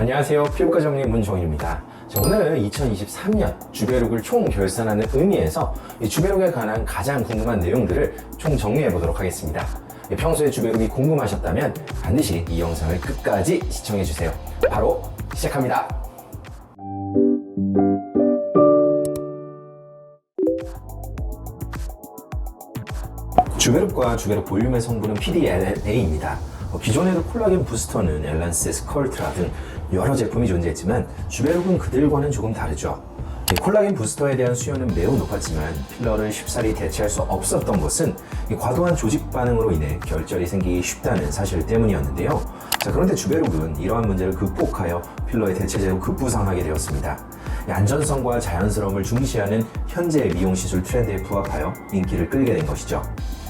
안녕하세요. 피부과 전문의 문종입니다. 자, 오늘은 2023년 주베룩을 총 결산하는 의미에서 이 주베룩에 관한 가장 궁금한 내용들을 총 정리해 보도록 하겠습니다. 이 평소에 주베룩이 궁금하셨다면 반드시 이 영상을 끝까지 시청해 주세요. 바로 시작합니다. 주베룩과 주베룩 볼륨의 성분은 PDLLA입니다. 어, 기존에도 콜라겐 부스터는 엘란스, 스컬트라 등 여러 제품이 존재했지만 주베룩은 그들과는 조금 다르죠. 이 콜라겐 부스터에 대한 수요는 매우 높았지만 필러를 쉽사리 대체할 수 없었던 것은 이 과도한 조직 반응으로 인해 결절이 생기기 쉽다는 사실 때문이었는데요. 자, 그런데 주베룩은 이러한 문제를 극복하여 필러의 대체제로 급부상하게 되었습니다. 이 안전성과 자연스러움을 중시하는 현재의 미용 시술 트렌드에 부합하여 인기를 끌게 된 것이죠.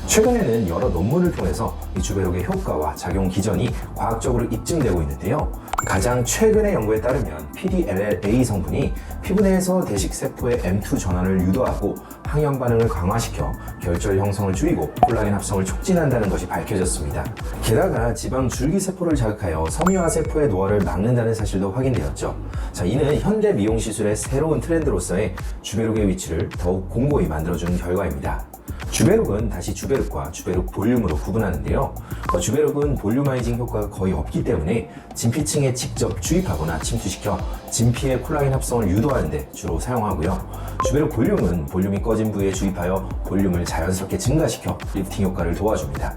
최근에는 여러 논문을 통해서 이 주베룩의 효과와 작용 기전이 과학적으로 입증되고 있는데요. 가장 최근의 연구에 따르면 PDLLA 성분이 피부 내에서 대식세포의 M2 전환을 유도하고 항염 반응을 강화시켜 결절 형성을 줄이고 콜라겐 합성을 촉진한다는 것이 밝혀졌습니다. 게다가 지방 줄기세포를 자극하여 섬유화 세포의 노화를 막는다는 사실도 확인되었죠. 자, 이는 현대 미용 시술의 새로운 트렌드로서의 주베룩의 위치를 더욱 공고히 만들어주는 결과입니다. 주베룩은 다시 주베룩과 주베룩 볼륨으로 구분하는데요. 어, 주베룩은 볼륨아이징 효과가 거의 없기 때문에 진피층에 직접 주입하거나 침투시켜 진피의 콜라겐 합성을 유도 하는 데 주로 사용하고요. 주베룩 볼륨은 볼륨이 꺼진 부위에 주입하여 볼륨을 자연스럽게 증가시켜 리프팅 효과를 도와줍니다.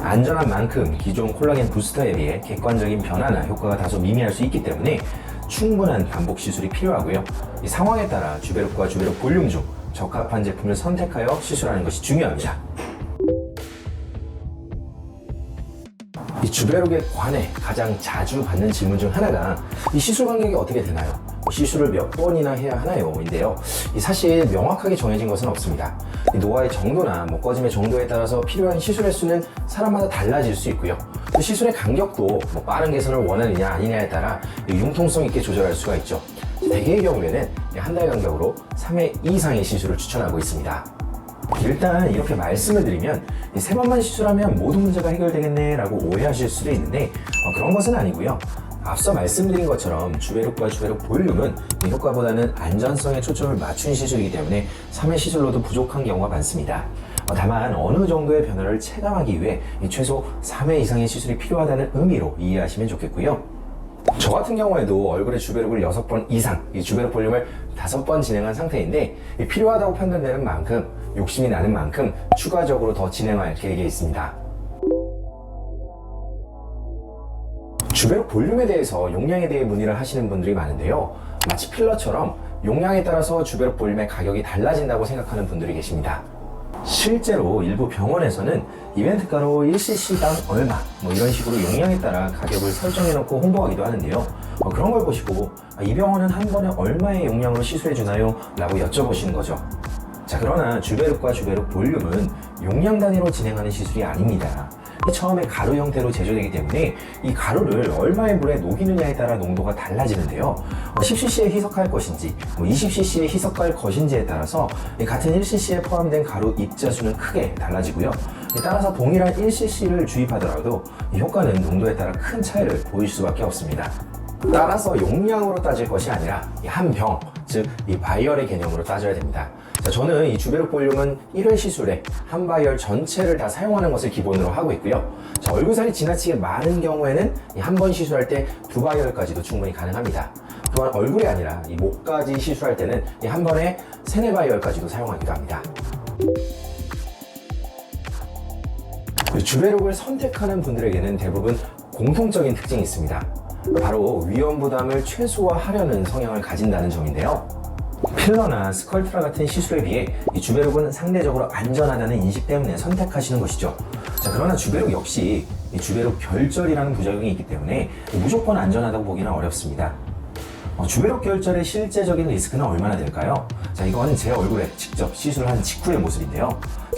안전한 만큼 기존 콜라겐 부스터에 비해 객관적인 변화나 효과가 다소 미미할 수 있기 때문에 충분한 반복 시술이 필요하고요. 이 상황에 따라 주베룩과 주베룩 볼륨 중 적합한 제품을 선택하여 시술하는 것이 중요합니다. 이 주베룩에 관해 가장 자주 받는 질문 중 하나가 이 시술 간격이 어떻게 되나요? 시술을 몇 번이나 해야 하나요? 인데요. 이 사실 명확하게 정해진 것은 없습니다. 이 노화의 정도나 뭐 꺼짐의 정도에 따라서 필요한 시술의 수는 사람마다 달라질 수 있고요. 또 시술의 간격도 뭐 빠른 개선을 원하느냐 아니냐에 따라 이 융통성 있게 조절할 수가 있죠. 대개의 경우에는 한 달 간격으로 3회 이상의 시술을 추천하고 있습니다. 일단 이렇게 말씀을 드리면 이세 번만 시술하면 모든 문제가 해결되겠네 라고 오해하실 수도 있는데 어, 그런 것은 아니고요. 앞서 말씀드린 것처럼 주베룩과 주베룩 볼륨은 이 효과보다는 안전성에 초점을 맞춘 시술이기 때문에 3회 시술로도 부족한 경우가 많습니다. 어, 다만 어느 정도의 변화를 체감하기 위해 이 최소 3회 이상의 시술이 필요하다는 의미로 이해하시면 좋겠고요. 저 같은 경우에도 얼굴에 주베룩을 6번 이상, 이 주베룩 볼륨을 5번 진행한 상태인데 이 필요하다고 판단되는 만큼 욕심이 나는 만큼 추가적으로 더 진행할 계획에 있습니다. 주베룩 볼륨에 대해서 용량에 대해 문의를 하시는 분들이 많은데요. 마치 필러처럼 용량에 따라서 주베룩 볼륨의 가격이 달라진다고 생각하는 분들이 계십니다. 실제로 일부 병원에서는 이벤트가로 1cc당 얼마 뭐 이런 식으로 용량에 따라 가격을 설정해 놓고 홍보하기도 하는데요. 어, 그런 걸 보시고 아, 이 병원은 한 번에 얼마의 용량으로 시술해 주나요? 라고 여쭤보시는 거죠. 자 그러나 주베룩과 주베룩 볼륨은 용량 단위로 진행하는 시술이 아닙니다. 처음에 가루 형태로 제조되기 때문에 이 가루를 얼마의 물에 녹이느냐에 따라 농도가 달라지는데요. 10cc에 희석할 것인지, 20cc에 희석할 것인지에 따라서 이 같은 1cc에 포함된 가루 입자수는 크게 달라지고요. 따라서 동일한 1cc를 주입하더라도 이 효과는 농도에 따라 큰 차이를 보일 수밖에 없습니다. 따라서 용량으로 따질 것이 아니라 이한 병, 즉 이 바이얼의 개념으로 따져야 됩니다. 자, 저는 이 주베룩 볼륨은 1회 시술에 한 바이얼 전체를 다 사용하는 것을 기본으로 하고 있고요. 자, 얼굴살이 지나치게 많은 경우에는 한 번 시술할 때 두 바이얼까지도 충분히 가능합니다. 또한 얼굴이 아니라 이 목까지 시술할 때는 이한 번에 세네 바이얼까지도 사용하기도 합니다. 그 주베룩을 선택하는 분들에게는 대부분 공통적인 특징이 있습니다. 바로 위험 부담을 최소화하려는 성향을 가진다는 점인데요. 필러나 스컬트라 같은 시술에 비해 이 주베룩은 상대적으로 안전하다는 인식 때문에 선택하시는 것이죠. 자, 그러나 주베룩 역시 이 주베룩 결절이라는 부작용이 있기 때문에 무조건 안전하다고 보기는 어렵습니다. 어, 주베룩 결절의 실제적인 리스크는 얼마나 될까요? 자, 이건 제 얼굴에 직접 시술한 직후의 모습인데요.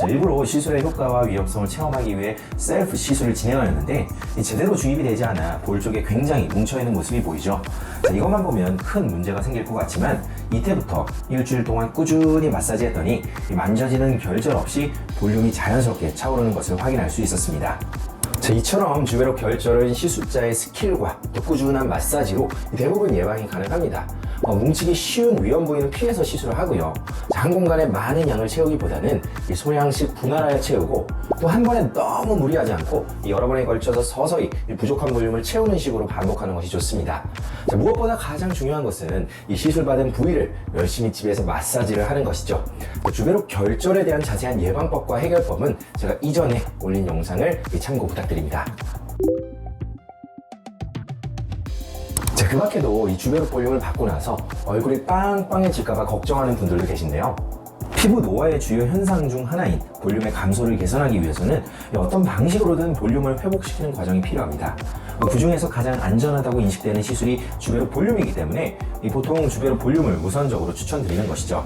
자, 일부러 시술의 효과와 위험성을 체험하기 위해 셀프 시술을 진행하였는데 이 제대로 주입이 되지 않아 볼 쪽에 굉장히 뭉쳐있는 모습이 보이죠. 자, 이것만 보면 큰 문제가 생길 것 같지만 이때부터 일주일 동안 꾸준히 마사지했더니 이 만져지는 결절 없이 볼륨이 자연스럽게 차오르는 것을 확인할 수 있었습니다. 자, 이처럼 주베로 결절은 시술자의 스킬과 또 꾸준한 마사지로 대부분 예방이 가능합니다. 어, 뭉치기 쉬운 위험 부위는 피해서 시술을 하고요. 자, 한 공간에 많은 양을 채우기보다는 이 소량씩 분할하여 채우고 또 한 번에 너무 무리하지 않고 이 여러 번에 걸쳐서 서서히 이 부족한 볼륨을 채우는 식으로 반복하는 것이 좋습니다. 자, 무엇보다 가장 중요한 것은 이 시술 받은 부위를 열심히 집에서 마사지를 하는 것이죠. 그 주베로 결절에 대한 자세한 예방법과 해결법은 제가 이전에 올린 영상을 참고 부탁드립니다. 그 밖에도 이 주베로 볼륨을 받고 나서 얼굴이 빵빵해질까봐 걱정하는 분들도 계신데요. 피부 노화의 주요 현상 중 하나인 볼륨의 감소를 개선하기 위해서는 어떤 방식으로든 볼륨을 회복시키는 과정이 필요합니다. 그 중에서 가장 안전하다고 인식되는 시술이 주베로 볼륨이기 때문에 이 보통 주베로 볼륨을 우선적으로 추천드리는 것이죠.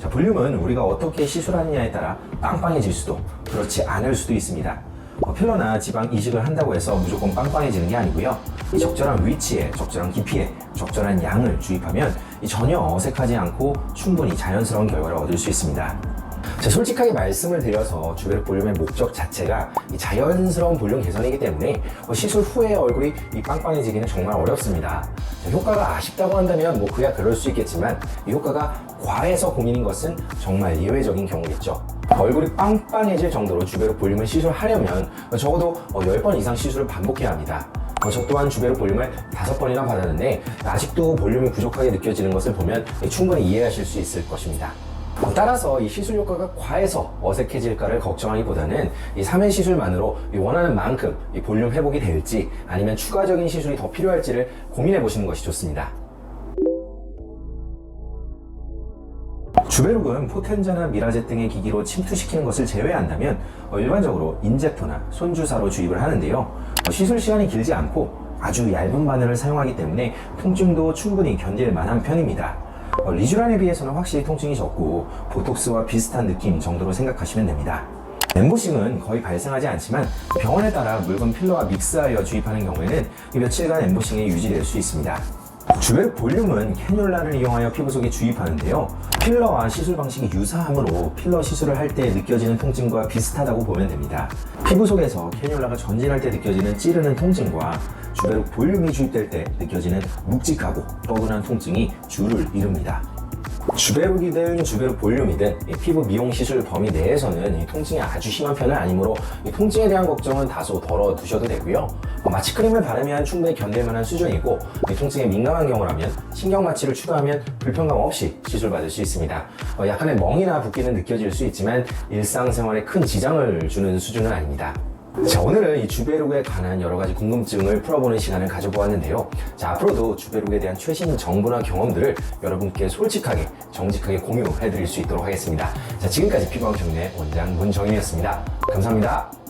자, 볼륨은 우리가 어떻게 시술하느냐에 따라 빵빵해질 수도 그렇지 않을 수도 있습니다. 어, 필러나 지방 이식을 한다고 해서 무조건 빵빵해지는 게 아니고요. 이 적절한 위치에, 적절한 깊이에, 적절한 양을 주입하면 이 전혀 어색하지 않고 충분히 자연스러운 결과를 얻을 수 있습니다. 자, 솔직하게 말씀을 드려서 주베로 볼륨의 목적 자체가 이 자연스러운 볼륨 개선이기 때문에 어, 시술 후에 얼굴이 이 빵빵해지기는 정말 어렵습니다. 자, 효과가 아쉽다고 한다면 뭐 그야 그럴 수 있겠지만 이 효과가 과해서 고민인 것은 정말 예외적인 경우겠죠. 얼굴이 빵빵해질 정도로 주베로 볼륨을 시술하려면 적어도 10번 이상 시술을 반복해야 합니다. 어, 저 또한 주베로 볼륨을 다섯 번이나 받았는데 아직도 볼륨이 부족하게 느껴지는 것을 보면 충분히 이해하실 수 있을 것입니다. 어, 따라서 이 시술 효과가 과해서 어색해질까를 걱정하기보다는 이 3회 시술만으로 이 원하는 만큼 이 볼륨 회복이 될지 아니면 추가적인 시술이 더 필요할지를 고민해 보시는 것이 좋습니다. 주베룩은 포텐자나 미라제 등의 기기로 침투시키는 것을 제외한다면 어, 일반적으로 인젝터나 손주사로 주입을 하는데요. 어, 시술 시간이 길지 않고 아주 얇은 바늘을 사용하기 때문에 통증도 충분히 견딜 만한 편입니다. 어, 리쥬란에 비해서는 확실히 통증이 적고 보톡스와 비슷한 느낌 정도로 생각하시면 됩니다. 엠보싱은 거의 발생하지 않지만 병원에 따라 묽은 필러와 믹스하여 주입하는 경우에는 이 며칠간 엠보싱이 유지될 수 있습니다. 주베르 볼륨은 캐뉼라를 이용하여 피부 속에 주입하는데요. 필러와 시술 방식이 유사하므로 필러 시술을 할 때 느껴지는 통증과 비슷하다고 보면 됩니다. 피부 속에서 캐뉼라가 전진할 때 느껴지는 찌르는 통증과 주베르 볼륨이 주입될 때 느껴지는 묵직하고 뻐근한 통증이 주를 이룹니다. 주베룩이든 주베룩 볼륨이든 이 피부 미용 시술 범위 내에서는 이 통증이 아주 심한 편은 아니므로 이 통증에 대한 걱정은 다소 덜어 두셔도 되고요. 어, 마취 크림을 바르면 충분히 견딜 만한 수준이고 이 통증에 민감한 경우라면 신경 마취를 추가하면 불편감 없이 시술 받을 수 있습니다. 어, 약간의 멍이나 붓기는 느껴질 수 있지만 일상생활에 큰 지장을 주는 수준은 아닙니다. 자, 오늘은 이 주베룩에 관한 여러 가지 궁금증을 풀어보는 시간을 가져보았는데요. 자, 앞으로도 주베룩에 대한 최신 정보나 경험들을 여러분께 솔직하게, 정직하게 공유해드릴 수 있도록 하겠습니다. 자, 지금까지 피부왕 정리의 원장 문정희였습니다. 감사합니다.